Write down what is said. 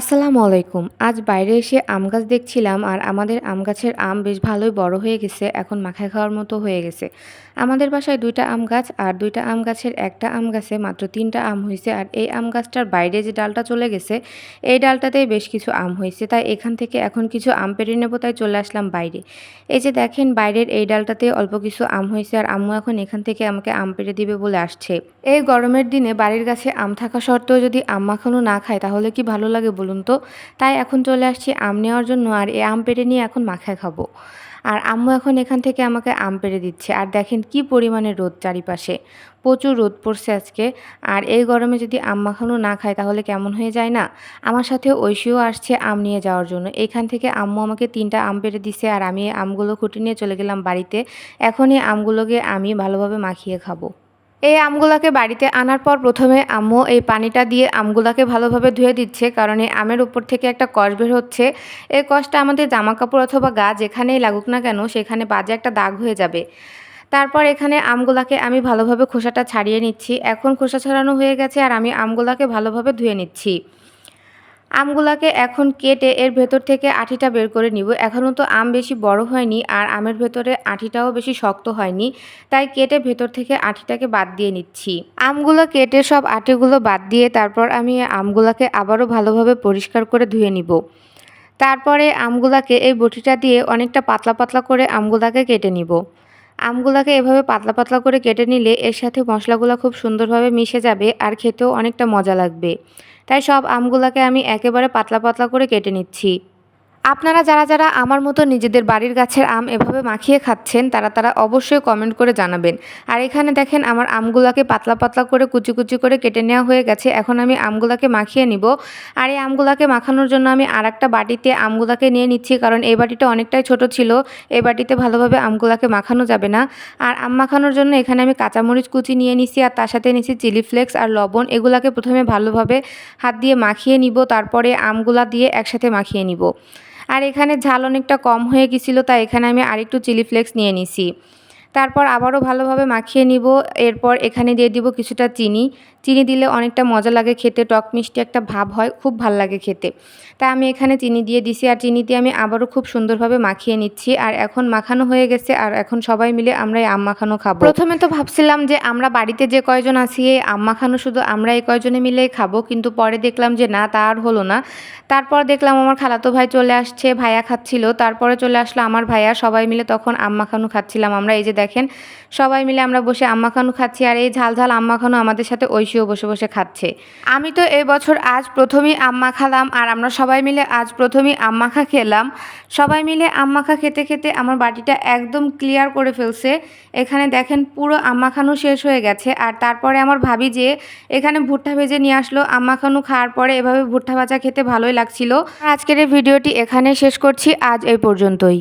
আসসালামু আলাইকুম। আজ বাইরে এসে আম গাছ দেখছিলাম আর আমাদের আম গাছের আম বেশ ভালোই বড় হয়ে গেছে, এখন মাখায় খাওয়ার মতো হয়ে গেছে। আমাদের বাসায় দুইটা আম গাছ আর দুইটা আম গাছের একটা আম গাছে মাত্র তিনটা আম হয়েছে আর এই আম গাছটার বাইরে যে ডালটা চলে গেছে, এই ডালটাতেই বেশ কিছু আম হয়েছে। তাই এখান থেকে এখন কিছু আম পেরে নেব, তাই চলে আসলাম বাইরে। এই যে দেখেন বাইরের এই ডালটাতে অল্প কিছু আম হয়েছে আর আম্মু এখন এখান থেকে আমাকে আম পেরে দিবে বলে আসছে। এই গরমের দিনে বাড়ির গাছে আম থাকা সত্ত্বেও যদি আম মাখানো না খায়, তাহলে কি ভালো লাগে বলুন তো? তাই এখন চলে আসছি আম নেওয়ার জন্য আর এই আম পেড়ে নিয়ে এখন মাখায় খাব। আর আম্মু এখন এখান থেকে আমাকে আম পেড়ে দিচ্ছে। আর দেখেন কি পরিমাণে রোদ চারিপাশে। প্রচুর রোদ পড়ছে আজকে। আর এই গরমে যদি আম মাখানো না খায় তাহলে কেমন হয়ে যায় না? আমার সাথে ঐশীও আসছে আম নিয়ে যাওয়ার জন্য। এখান থেকে আম্মু আমাকে তিনটা আম পেড়ে দিছে আর আমি আমগুলো খুঁটি নিয়ে চলে গেলাম বাড়িতে। এখন এই আমগুলোকে আমি ভালোভাবে মাখিয়ে খাব। এই আমগুলাকে বাড়িতে আনার পর প্রথমে আম্মু এই পানিটা দিয়ে আমগুলাকে ভালোভাবে ধুয়ে দিচ্ছে, কারণ এই আমের উপর থেকে একটা কষ বের হচ্ছে। এই কষটা আমাদের জামা কাপড় অথবা গা যেখানেই লাগুক না কেন, সেখানে বাজে একটা দাগ হয়ে যাবে। তারপর এখানে আমগুলাকে আমি ভালোভাবে খোসাটা ছাড়িয়ে নিচ্ছি। এখন খোসা ছাড়ানো হয়ে গেছে আর আমি আমগুলাকে ভালোভাবে ধুয়ে নিচ্ছি। আমগুলাকে এখন কেটে এর ভেতর থেকে আঠিটা বের করে নিব। এখনও তো আম বেশি বড় হয়নি আর আমের ভেতরে আঠিটাও বেশি শক্ত হয়নি, তাই কেটে ভেতর থেকে আঠিটাকে বাদ দিয়ে নিচ্ছি। আমগুলো কেটে সব আটিগুলো বাদ দিয়ে তারপর আমি আমগুলাকে আবারও ভালোভাবে পরিষ্কার করে ধুয়ে নিব। তারপরে আমগুলাকে এই বটিটা দিয়ে অনেকটা পাতলা পাতলা করে আমগুলাকে কেটে নিব। আমগুলাকে এভাবে পাতলা পাতলা করে কেটে নিলে এর সাথে মশলাগুলো খুব সুন্দরভাবে মিশে যাবে আর খেতেও অনেকটা মজা লাগবে। তাই সব আমগুলাকে আমি একেবারে পাতলা পাতলা করে কেটে নিচ্ছি। আপনারা যারা যারা আমার মতো নিজেদের বাড়ির গাছের আম এভাবে মাখিয়ে খাচ্ছেন, তারা তারা অবশ্যই কমেন্ট করে জানাবেন। আর এখানে দেখেন আমার আমগুলাকে পাতলা পাতলা করে কুচি কুচি করে কেটে নেওয়া হয়ে গেছে। এখন আমি আমগুলাকে মাখিয়ে নিব। আর এই আমগুলাকে মাখানোর জন্য আমি আর একটা বাটিতে আমগুলাকে নিয়ে নিচ্ছি, কারণ এই বাটিটা অনেকটাই ছোট ছিল। এই বাটিতে ভালোভাবে আমগুলাকে মাখানো যাবে না। আর আম মাখানোর জন্য এখানে আমি কাঁচামরিচ কুচি নিয়ে নিছি, আর তার সাথে নিচ্ছি চিলি ফ্লেক্স আর লবণ। এগুলাকে প্রথমে ভালোভাবে হাত দিয়ে মাখিয়ে নিব, তারপরে আমগুলা দিয়ে একসাথে মাখিয়ে নিব। আর এখানে ঝাল অনেকটা কম হয়ে গেছিল, তাই এখানে আমি আরেকটু চিলি ফ্লেক্স নিয়ে নিছি। তারপর আবারও ভালোভাবে মাখিয়ে নিব, এরপর এখানে দিয়ে দিব কিছুটা চিনি। চিনি দিলে অনেকটা মজা লাগে খেতে, টক মিষ্টি একটা ভাব হয়, খুব ভালো লাগে খেতে। তাই আমি এখানে চিনি দিয়ে দিছি আর চিনি দিয়ে আমি আবারও খুব সুন্দরভাবে মাখিয়ে নিচ্ছি আর এখন মাখানো হয়ে গেছে আর এখন সবাই মিলে আমরা এই আম মাখানো খাব। প্রথমে তো ভাবছিলাম যে আমরা বাড়িতে যে কয়জন আছি, এই আম মাখানো শুধু আমরা এই কয়জনে মিলেই খাব, কিন্তু পরে দেখলাম যে না, তা আর হলো না। তারপর দেখলাম আমার খালাতো ভাই চলে আসছে, ভাইয়া খাচ্ছিল, তারপরে চলে আসলো আমার ভাইয়া, সবাই মিলে তখন আম মাখানো খাচ্ছিলাম আমরা। এই যে দেখেন, সবাই মিলে আমরা বসে আম মাখানো খাচ্ছি আর এই ঝাল ঝাল আম মাখানো আমাদের সাথে ঐশীও বসে বসে খাচ্ছে। আমি তো এই বছর আজ প্রথমেই আম্মা মাখালাম আর আমরা সবাই মিলে আজ প্রথমেই আম মাখা খেলাম। সবাই মিলে আম মাখা খেতে খেতে আমার বাটিটা একদম ক্লিয়ার করে ফেলছে। এখানে দেখেন পুরো আম মাখানো শেষ হয়ে গেছে আর তারপরে আমার ভাবি যে এখানে ভুট্টা ভেজে নিয়ে আসলো। আম মাখানো খাওয়ার পরে এভাবে ভুট্টা ভাজা খেতে ভালোই লাগছিল। আজকের এই ভিডিওটি এখানে শেষ করছি। আজ এই পর্যন্তই।